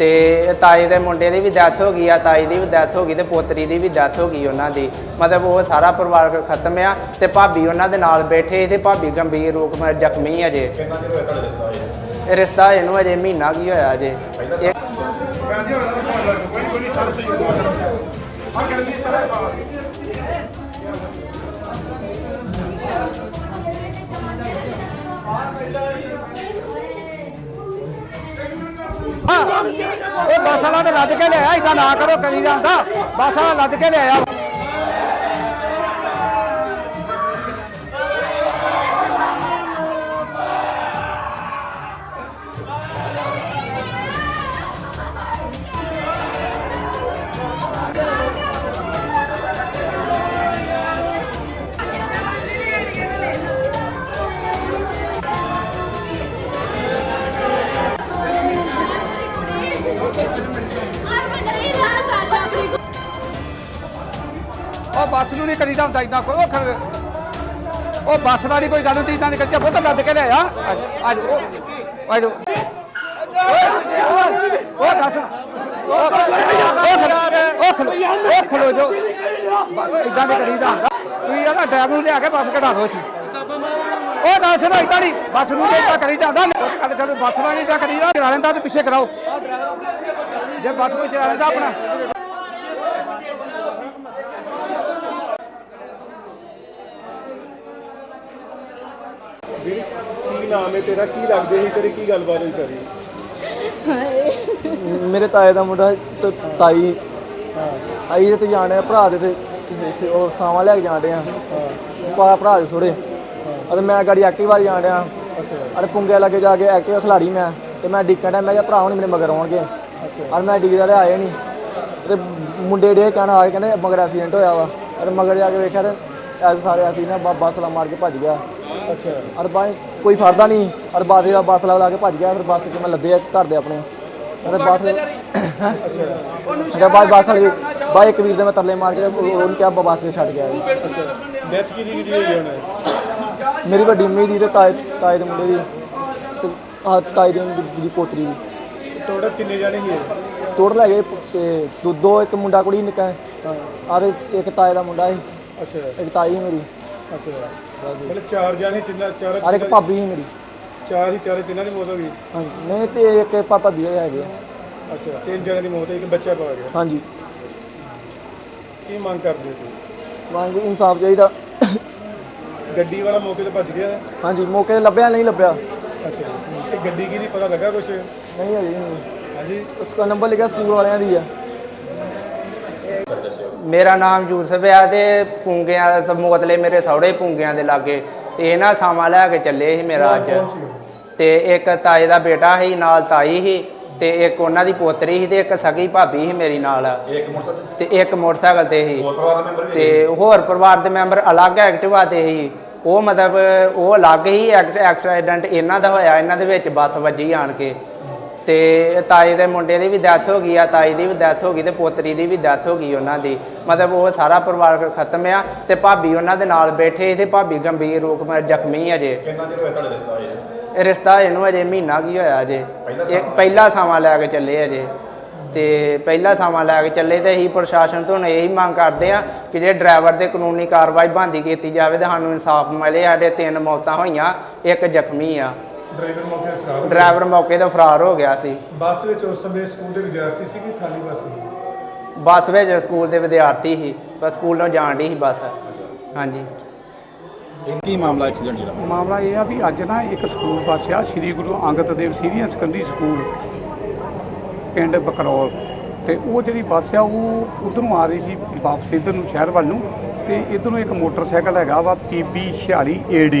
ਤੇ ਤਾਏ ਦੇ ਮੁੰਡੇ ਦੀ ਵੀ ਡੈਥ ਹੋ ਗਈ ਆ ਤਾਈ ਦੀ ਵੀ ਡੈਥ ਹੋ ਗਈ ਤੇ ਪੋਤਰੀ ਦੀ ਵੀ ਡੈਥ ਹੋ ਗਈ ਉਹਨਾਂ ਦੀ। ਮਤਲਬ ਉਹ ਸਾਰਾ ਪਰਿਵਾਰ ਖਤਮ ਆ ਤੇ ਭਾਬੀ ਉਹਨਾਂ ਦੇ ਨਾਲ ਬੈਠੇ ਤੇ ਭਾਬੀ ਗੰਭੀਰ ਰੂਪ ਵਿੱਚ ਜ਼ਖਮੀ ਅਜੇ। ਕਿੰਨਾ ਚਿਰ ਹੋਇਆ ਤੁਹਾਡੇ ਰਿਸ਼ਤਾ ਹੋਇਆ? ਇਹ ਰਿਸ਼ਤਾ ਇਹਨੂੰ ਅਜੇ ਮਹੀਨਾ ਕੀ ਹੋਇਆ ਇਹ ਇਹ ਬੱਸ ਵਾਲਾ ਤੇ ਲੱਦ ਕੇ ਲਿਆਇਆ ਇਦਾਂ ਨਾ ਕਰੋ ਕਰੀ ਜਾਂਦਾ। ਬੱਸ ਵਾਲਾ ਲੱਦ ਕੇ ਲਿਆਇਆ। ਬੱਸ ਨੂੰ ਨਹੀਂ ਕਰੀਦਾ ਹੁੰਦਾ ਇਦਾਂ ਕੋਈ, ਉਹ ਖਰ ਉਹ ਬੱਸ ਵਾਲੀ ਕੋਈ ਗੱਲ ਨਹੀਂ ਇਦਾਂ ਨਹੀਂ ਕਰੀਦਾ ਉਹ ਲੱਦ ਕੇ ਲਿਆਇਆ ਅੱਜ ਉਹ ਅੱਜ ਉਹ ਦੱਸ। ਉਹ ਖਲੋ ਉਹ ਖਲੋ ਜੋ। ਇਦਾਂ ਨਹੀਂ ਕਰੀਦਾ ਹੁੰਦਾ ਤੁਸੀਂ ਇਹਦਾ ਡਰਾਈਵਰ ਨੂੰ ਲਿਆ ਕੇ ਬੱਸ ਕਢਾ ਦਿਓ ਇੱਥੇ। ਉਹ ਦੱਸ ਨਾ ਇਦਾਂ ਨਹੀਂ ਬੱਸ ਨੂੰ ਇਦਾਂ ਕਰੀਦਾ ਹੁੰਦਾ ਕੱਢ ਕੱਢ ਬੱਸ ਵਾਲੀ ਨਹੀਂ ਇਦਾਂ ਕਰੀਦਾ ਚਲਾ ਲੈਂਦਾ ਤੇ ਪਿੱਛੇ ਕਰਾਓ। ਜੇ ਬੱਸ ਕੋਈ ਚਲਾ ਲੈਂਦਾ ਆਪਣਾ। ਵੀਰ ਕੀ ਨਾਮ ਹੈ ਤੇਰਾ ਕੀ ਲੱਗਦੇ ਸੀ ਤੇਰੀ ਕੀ ਗੱਲਬਾਤ ਹੋਈ ਸਾਰੀ? ਮੇਰੇ ਤਾਏ ਦਾ ਮੁੰਡਾ ਤੇ ਤਾਈ ਆਈ ਤੇ ਜਾਣੇ ਆ ਭਰਾ ਦੇ ਤੇ ਤੇ ਉਹ ਸਾਵਾਂ ਲੈ ਕੇ ਜਾਣਦੇ ਆ। ਪਾ ਭਰਾ ਦੇ ਥੋੜੇ ਅਤੇ ਮੈਂ ਗਾੜੀ ਐਕਟਿਵਾ ਜਾਣ ਡਿਆ। ਅਰੇ ਪੁੰਗੇ ਲੱਗੇ ਜਾ ਕੇ ਐਕਟਿਵਾ ਖਿਲਾੜੀ ਮੈਂ ਤੇ ਮੈਂ ਡਿੱਕਣ ਡਿਆ ਮੈਂ ਕਿਹਾ ਭਰਾ ਹੁਣ ਮੇਰੇ ਮਗਰ ਆਉਣਗੇ। ਅਰੇ ਮੈਂ ਡਿੱਗਦਾ ਤੇ ਆਏ ਨਹੀਂ। ਤੇ ਮੁੰਡੇ ਡੇ ਕਹਿਣ ਆ ਕੇ ਕਹਿੰਦੇ ਮਗਰ ਐਕਸੀਡੈਂਟ ਹੋਇਆ ਵਾ। ਅਰੇ ਮਗਰ ਜਾ ਕੇ ਵੇਖਿਆ ਤੇ ਐਸ ਸਾਰੇ ਅਸੀਂ ਨਾ ਬਾ- ਬੱਸ ਲਾ ਮਾਰ ਕੇ ਭੱਜ ਗਿਆ। ਅੱਛਾ। ਅਰ ਬਾਈ ਕੋਈ ਫੜਦਾ ਨਹੀਂ। ਅਰ ਬਾਦੇ ਦਾ ਬੱਸ ਲਾ ਲਾ ਕੇ ਭੱਜ ਗਿਆ ਫਿਰ ਬੱਸ 'ਚ ਮੈਂ ਲੱਦੇ ਆ ਘਰ ਦੇ ਆਪਣੇ। ਅਰੇ ਬੱਸ ਅੱਛਾ। ਬਾਈ ਬੱਸ ਵਾਲੇ ਬਾਈ ਇੱਕ ਵੀਰ ਦੇ ਮੈਂ ਤਰਲੇ ਮਾਰ ਕੇ ਉਹ- ਉਹਨੂੰ ਕਿਹਾ ਬੱਸ 'ਚ ਛੱਡ ਗਿਆ। ਅੱਛਾ ਡੈਥ ਕਿਹਦੀ ਕਿਹਦੀ ਹੋਈ ਹੁਣ ਮੇਰੀ ਵੱਡੀ ਮੰਮੀ ਦੀ ਤੇ ਤਾਏ ਤਾਏ ਦੇ ਮੁੰਡੇ ਦੀ। ਤੇ ਆਹ ਤਾਏ ਦੀ ਦੀ ਪੋਤਰੀ ਦੀ। ਟੋਟਲ ਕਿੰਨੇ ਜਾਣੇ ਸੀ? ਟੋਟਲ ਹੈਗੇ ਤੇ ਦੋ- ਦੋ ਇੱਕ ਮੁੰਡਾ ਕੁੜੀ ਨਿੱਕਾ। ਹੈ। ਆਰੇ ਇੱਕ ਤਾਏ ਦਾ ਮੁੰਡਾ ਹੈ ਅੱਛਾ। ਇੱਕ ਤਾਈ ਮੇਰੀ। ਅੱਛਾ ਮਤਲਬ ਚਾਰ ਜਾਣੇ ਜਿੰਨਾ ਚਾਰ ਆਰ ਇੱਕ ਭਾਬੀ ਹੈ ਮੇਰੀ। ਚਾਰ ਹੀ ਚਾਰੇ ਤਿੰਨਾਂ ਦੀ ਮੌਤ ਹੋ ਗਈ। ਹਾਂਜੀ। ਨਹੀਂ ਤੇ ਇੱਕ ਪਾਪਾ ਵੀ ਹੈਗੇ ਆ। ਅੱਛਾ ਤਿੰਨ ਜਣਿਆਂ ਦੀ ਮੌਤ ਹੋਈ ਇੱਕ ਬੱਚਾ ਪਾ ਗਿਆ। ਹਾਂਜੀ। ਕੀ ਮੰਗ ਕਰਦੇ ਤੂੰ ਮੰਗ ਇਨਸਾਫ ਚਾਹੀਦਾ। ਗੱਡੀ ਵਾਲਾ ਮੌਕੇ ਤੇ ਭੱਜ ਗਿਆ? ਹਾਂਜੀ ਮੌਕੇ ਤੇ ਲੱਭਿਆ ਨਹੀਂ ਲੱਭਿਆ। ਅੱਛਾ। ਇਹ ਗੱਡੀ ਕਿਹਦੀ? ਪਤਾ ਲੱਗਾ ਕੁਛ? ਨਹੀਂ ਹਜੇ ਨਹੀਂ। ਹਾਂਜੀ। ਉਸ ਦਾ ਨੰਬਰ ਲਿਖਿਆ ਸਕੂਲ ਵਾਲਿਆਂ ਦੀ ਆ। ਮੇਰਾ ਨਾਮ ਯੂਸਫ ਆ ਤੇ ਪੁੰਗਿਆਂ ਦਾ ਮੋਤਲੇ ਮੇਰੇ ਸਹੁਰੇ ਪੁੰਗਿਆਂ ਦੇ ਲਾਗੇ ਤੇ ਇਹਨਾਂ ਸਾਮਾਂ ਲੈ ਕੇ ਚੱਲੇ ਸੀ ਮੇਰਾ ਅੱਜ। ਤੇ ਇੱਕ ਤਾਏ ਦਾ ਬੇਟਾ ਸੀ ਨਾਲ ਤਾਈ ਸੀ ਤੇ ਇੱਕ ਉਹਨਾਂ ਦੀ ਪੋਤਰੀ ਸੀ ਤੇ ਇੱਕ ਸਗੀ ਭਾਬੀ ਸੀ ਮੇਰੀ ਨਾਲ। ਇੱਕ ਮੋਟਰਸਾਈਕਲ ਤੇ? ਇੱਕ ਮੋਟਰਸਾਈਕਲ ਤੇ ਸੀ। ਹੋਰ ਪਰਿਵਾਰ ਦੇ ਮੈਂਬਰ ਵੀ ਤੇ ਹੋਰ ਪਰਿਵਾਰ ਦੇ ਮੈਂਬਰ ਅਲੱਗ ਐਕਟਿਵਾ ਤੇ ਸੀ। ਉਹ ਮਤਲਬ ਉਹ ਅਲੱਗ ਹੀ ਐਕਸੀਡੈਂਟ ਇਹਨਾਂ ਦਾ ਹੋਇਆ ਇਹਨਾਂ ਦੇ ਵਿੱਚ ਬੱਸ ਵੱਜੀ ਆਣ ਕੇ। ਤੇ ਤਾਏ ਦੇ ਮੁੰਡੇ ਦੀ ਵੀ ਡੈਥ ਹੋ ਗਈ ਆ ਤਾਈ ਦੀ ਵੀ ਡੈਥ ਹੋ ਗਈ ਤੇ ਪੋਤਰੀ ਦੀ ਵੀ ਡੈਥ ਹੋ ਗਈ ਉਹਨਾਂ ਦੀ। ਮਤਲਬ ਉਹ ਸਾਰਾ ਪਰਿਵਾਰ ਖਤਮ ਆ ਤੇ ਭਾਬੀ ਉਹਨਾਂ ਦੇ ਨਾਲ ਬੈਠੇ ਤੇ ਭਾਬੀ ਗੰਭੀਰ ਰੂਪ ਵਿੱਚ ਜ਼ਖਮੀ ਅਜੇ ਕਿੰਨਾ ਚਿਰ ਹੋਇਆ ਤੁਹਾਡੇ ਰਿਸ਼ਤਾ ਹੋਇਆ ਇਹ ਰਿਸ਼ਤਾ ਇਹਨੂੰ ਅਜੇ ਮਹੀਨਾ ਕੀ ਹੋਇਆ ਅਜੇ ਪਹਿਲਾ ਇਹ ਪਹਿਲਾ ਸਮਾਂ ਲੈ ਕੇ ਚੱਲੇ ਅਜੇ ਤੇ ਪਹਿਲਾ ਸਮਾਂ ਲੈ ਕੇ ਚੱਲੇ ਤੇ ਅਸੀਂ ਪ੍ਰਸ਼ਾਸਨ ਤੋਂ ਇਹੀ ਮੰਗ ਕਰਦੇ ਆ ਕਿ ਜੇ ਡਰਾਈਵਰ ਤੇ ਕਾਨੂੰਨੀ ਕਾਰਵਾਈ ਬੰਦੀ ਕੀਤੀ ਜਾਵੇ ਤੇ ਸਾਨੂੰ ਇਨਸਾਫ ਮਿਲੇ ਸਾਡੇ ਤਿੰਨ ਮੌਤਾਂ ਹੋਈਆਂ ਇੱਕ ਜ਼ਖਮੀ ਆ। ਡਰਾਈਵਰ ਮੌਕੇ ਤੇ ਫਰਾਰ ਡਰਾਈਵਰ ਮੌਕੇ ਤੇ ਫਰਾਰ ਹੋ ਗਿਆ ਸੀ। ਬੱਸ ਵਿੱਚ ਉਸ ਸਮੇਂ ਸਕੂਲ ਦੇ ਵਿਦਿਆਰਥੀ ਸੀ ਕਿ ਖਾਲੀ ਬੱਸ ਸੀ? ਬੱਸ ਵਿੱਚ ਸਕੂਲ ਦੇ ਵਿਦਿਆਰਥੀ ਸੀ ਬਸ ਸਕੂਲ ਨੂੰ ਜਾਣ ਦੀ ਸੀ ਬੱਸ। ਹਾਂਜੀ। ਕੀ ਮਾਮਲਾ ਐਕਸੀਡੈਂਟ ਜਿਹੜਾ ਮਾਮਲਾ ਇਹ ਆ ਵੀ ਅੱਜ ਨਾ ਇੱਕ ਸਕੂਲ ਬੱਸ ਆ Sri Guru Angad Dev senior secondary school ਪਿੰਡ ਬਕਰੌਲ। ਤੇ ਉਹ ਜਿਹੜੀ ਬੱਸ ਆ ਉਹ ਉਧਰੋਂ ਆ ਰਹੀ ਸੀ ਵਾਪਸ ਇੱਧਰ ਨੂੰ ਸ਼ਹਿਰ ਵੱਲ ਨੂੰ। ਤੇ ਇਧਰੋਂ ਇੱਕ ਮੋਟਰਸਾਈਕਲ ਹੈਗਾ ਵਾ PB 46 AD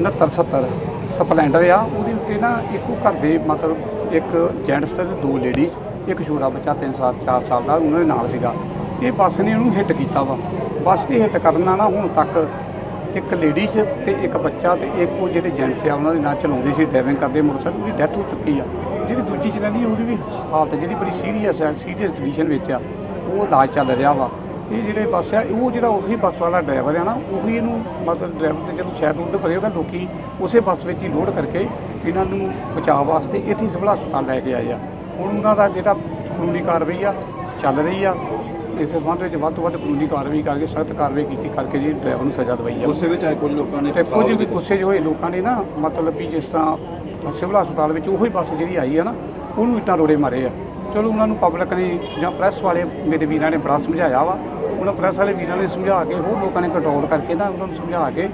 6970 ਸਪਲੈਂਡਰ ਆ, ਉਹਦੇ ਉੱਤੇ ਨਾ ਇੱਕੋ ਘਰ ਦੇ ਮਤਲਬ ਇੱਕ ਜੈਂਟਸ ਤੇ ਦੋ ਲੇਡੀਜ਼ ਇੱਕ ਛੋਟਾ ਬੱਚਾ 3 ਸਾਲ 4 ਸਾਲ ਦਾ, ਉਹਨਾਂ ਦੇ ਨਾਲ ਸੀਗਾ। ਇਹ ਬੱਸ ਨੇ ਉਹਨੂੰ ਹਿੱਟ ਕੀਤਾ ਵਾ। ਬੱਸ ਦੇ ਹਿੱਟ ਕਰਨ ਨਾਲ ਨਾ ਹੁਣ ਤੱਕ ਇੱਕ ਲੇਡੀਜ਼ ਤੇ ਇੱਕ ਬੱਚਾ ਤੇ ਇੱਕ ਉਹ ਜਿਹੜੇ ਜੈਂਟਸ ਆ, ਉਹਨਾਂ ਦੇ ਨਾਲ ਚਲਾਉਂਦੇ ਸੀ ਡਰਾਈਵਿੰਗ ਕਰਦੇ, ਮੋਟਰਸਾਈਕਲ, ਉਹਦੀ ਡੈਥ ਹੋ ਚੁੱਕੀ ਆ। ਜਿਹੜੀ ਦੂਜੀ ਜਨਾਨੀ ਉਹਦੀ ਵੀ ਹਾਲਤ ਜਿਹੜੀ ਬੜੀ ਸੀਰੀਅਸ ਆ ਸੀਰੀਅਸ ਕੰਡੀਸ਼ਨ ਵਿੱਚ ਆ, ਉਹ ਇਲਾਜ ਚੱਲ ਰਿਹਾ ਵਾ। ਇਹ ਜਿਹੜੇ ਬੱਸ ਆ ਉਹ ਜਿਹੜਾ ਉਹੀ ਬੱਸ ਵਾਲਾ ਡਰਾਈਵਰ ਆ ਨਾ ਉਹੀ ਇਹਨੂੰ ਮਤਲਬ ਡਰਾਈਵਰ ਤੇ ਜਦੋਂ ਸ਼ਾਇਦ ਉਹਦੇ ਪਰੇ ਹੋਗਾ ਲੋਕੀ ਉਸੇ ਬੱਸ ਵਿੱਚ ਹੀ ਲੋਡ ਕਰਕੇ ਇਹਨਾਂ ਨੂੰ ਬਚਾਅ ਵਾਸਤੇ ਇੱਥੇ ਸਿਵਲ ਹਸਪਤਾਲ ਲੈ ਕੇ ਆਏ ਆ। ਹੁਣ ਉਹਨਾਂ ਦਾ ਜਿਹੜਾ ਕਾਨੂੰਨੀ ਕਾਰਵਾਈ ਆ ਚੱਲ ਰਹੀ ਆ ਇਸ ਸੰਬੰਧ ਵਿੱਚ ਵੱਧ ਤੋਂ ਵੱਧ ਕਾਨੂੰਨੀ ਕਾਰਵਾਈ ਕਰਕੇ ਸਖਤ ਕਾਰਵਾਈ ਕੀਤੀ ਕਰਕੇ ਜੀ ਡਰਾਈਵਰ ਨੂੰ ਸਜ਼ਾ ਦਵਾਈ ਜਾ ਗੁੱਸੇ ਵਿੱਚ ਆਏ ਕੁਝ ਲੋਕਾਂ ਨੇ ਤੇ ਕੁਝ ਵੀ ਗੁੱਸੇ 'ਚ ਹੋਏ ਲੋਕਾਂ ਨੇ ਨਾ ਮਤਲਬ ਵੀ ਜਿਸ ਤਰ੍ਹਾਂ ਸਿਵਲ ਹਸਪਤਾਲ ਵਿੱਚ ਉਹੀ ਬੱਸ ਜਿਹੜੀ ਆਈ ਆ ਨਾ ਉਹਨੂੰ ਇੱਟਾਂ ਰੋੜੇ ਮਾਰੇ ਆ। ਚਲੋ ਉਹਨਾਂ ਨੂੰ ਪਬਲਿਕ ਨੇ ਜਾਂ ਪ੍ਰੈਸ ਵਾਲੇ ਮੇਰੇ ਵੀਰਾਂ ਨੇ ਬੜਾ ਸਮਝਾਇਆ ਵਾ ਉਹਨਾਂ ਪ੍ਰੈਸ ਵਾਲੇ ਵੀਰਾਂ ਨੇ ਸਮਝਾ ਕੇ ਹੋਰ ਲੋਕਾਂ ਨੇ ਕੰਟਰੋਲ ਕਰਕੇ ਨਾ ਉਹਨਾਂ ਨੂੰ ਸਮਝਾ ਕੇ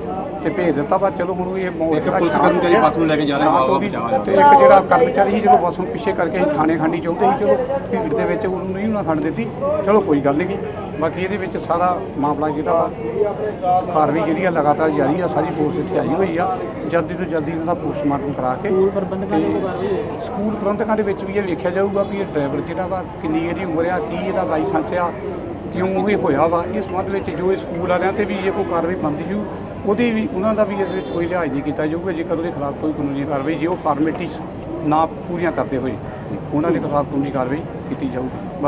ਤੇ ਭੇਜ ਦਿੱਤਾ ਵਾ ਚਲੋ ਹੁਣ ਇਹ ਮੌਤ ਇੱਕ ਪੁਲਿਸ ਕਰਮਚਾਰੀ। ਬੱਸ ਨੂੰ ਲੈ ਕੇ ਜਾ ਰਿਹਾ, ਗਈ। ਬਚਾਅ ਤੇ ਇੱਕ ਜਿਹੜਾ ਕਰਮਚਾਰੀ ਸੀ ਜਦੋਂ ਬੱਸ ਨੂੰ ਪਿੱਛੇ ਕਰਕੇ ਅਸੀਂ ਥਾਣੇ ਖਾਂਡੀ ਚਾਹੁੰਦੇ ਸੀ ਚਲੋ ਭੀੜ ਦੇ ਵਿੱਚ ਉਹਨੂੰ ਨਹੀਂ ਉਹਨਾਂ ਖੜ ਦਿੱਤੀ ਚਲੋ ਕੋਈ ਗੱਲ ਨਹੀਂ ਬਾਕੀ ਇਹਦੇ ਵਿੱਚ ਸਾਰਾ ਮਾਮਲਾ ਜਿਹੜਾ ਵਾ ਕਾਰਵਾਈ ਜਿਹੜੀ ਆ ਲਗਾਤਾਰ ਜਾਰੀ ਆ ਸਾਰੀ ਫੋਰਸ ਇੱਥੇ ਆਈ ਹੋਈ ਆ। ਜਲਦੀ ਤੋਂ ਜਲਦੀ ਇਹਨਾਂ ਦਾ ਪੋਸਟਮਾਰਟਮ ਕਰਾ ਕੇ ਸਕੂਲ ਪ੍ਰਬੰਧਕਾਂ ਦੇ ਸਕੂਲ ਪ੍ਰਬੰਧਕਾਂ ਦੇ ਵਿੱਚ ਵੀ ਇਹ ਵੇਖਿਆ ਜਾਊਗਾ ਵੀ ਇਹ ਡਰਾਈਵਰ ਜਿਹੜਾ ਵਾ ਕਿੰਨੀ ਇਹਦੀ ਉਮਰ ਆ ਕੀ ਇਹਦਾ ਲਾਇਸੈਂਸ ਆ ਕਿਉਂ ਇਹ ਹੋਇਆ ਵਾ। ਇਸ ਸੰਬੰਧ ਵਿੱਚ ਜੋ ਇਹ ਸਕੂਲ ਵਾਲਿਆਂ ਤੇ ਵੀ ਇਹ ਕੋਈ ਕਾਰਵਾਈ ਬਣਦੀ ਹੋਊ ਉਹਦੀ ਵੀ ਉਹਨਾਂ ਦਾ ਵੀ ਇਸ ਵਿੱਚ ਕੋਈ ਲਿਹਾਜ਼ ਨਹੀਂ ਕੀਤਾ ਜਾਊਗਾ। ਜੇਕਰ ਉਹਦੇ ਖਿਲਾਫ ਕੋਈ ਕਾਨੂੰਨੀ ਕਾਰਵਾਈ ਜੇ ਉਹ ਫਾਰਮੈਲਿਟੀਜ਼ ਨਾ ਪੂਰੀਆਂ ਕਰਦੇ ਹੋਏ ਉਹਨਾਂ ਦੇ ਖਿਲਾਫ ਕਾਨੂੰਨੀ ਕਾਰਵਾਈ ਕੀਤੀ ਜਾਊਗੀ।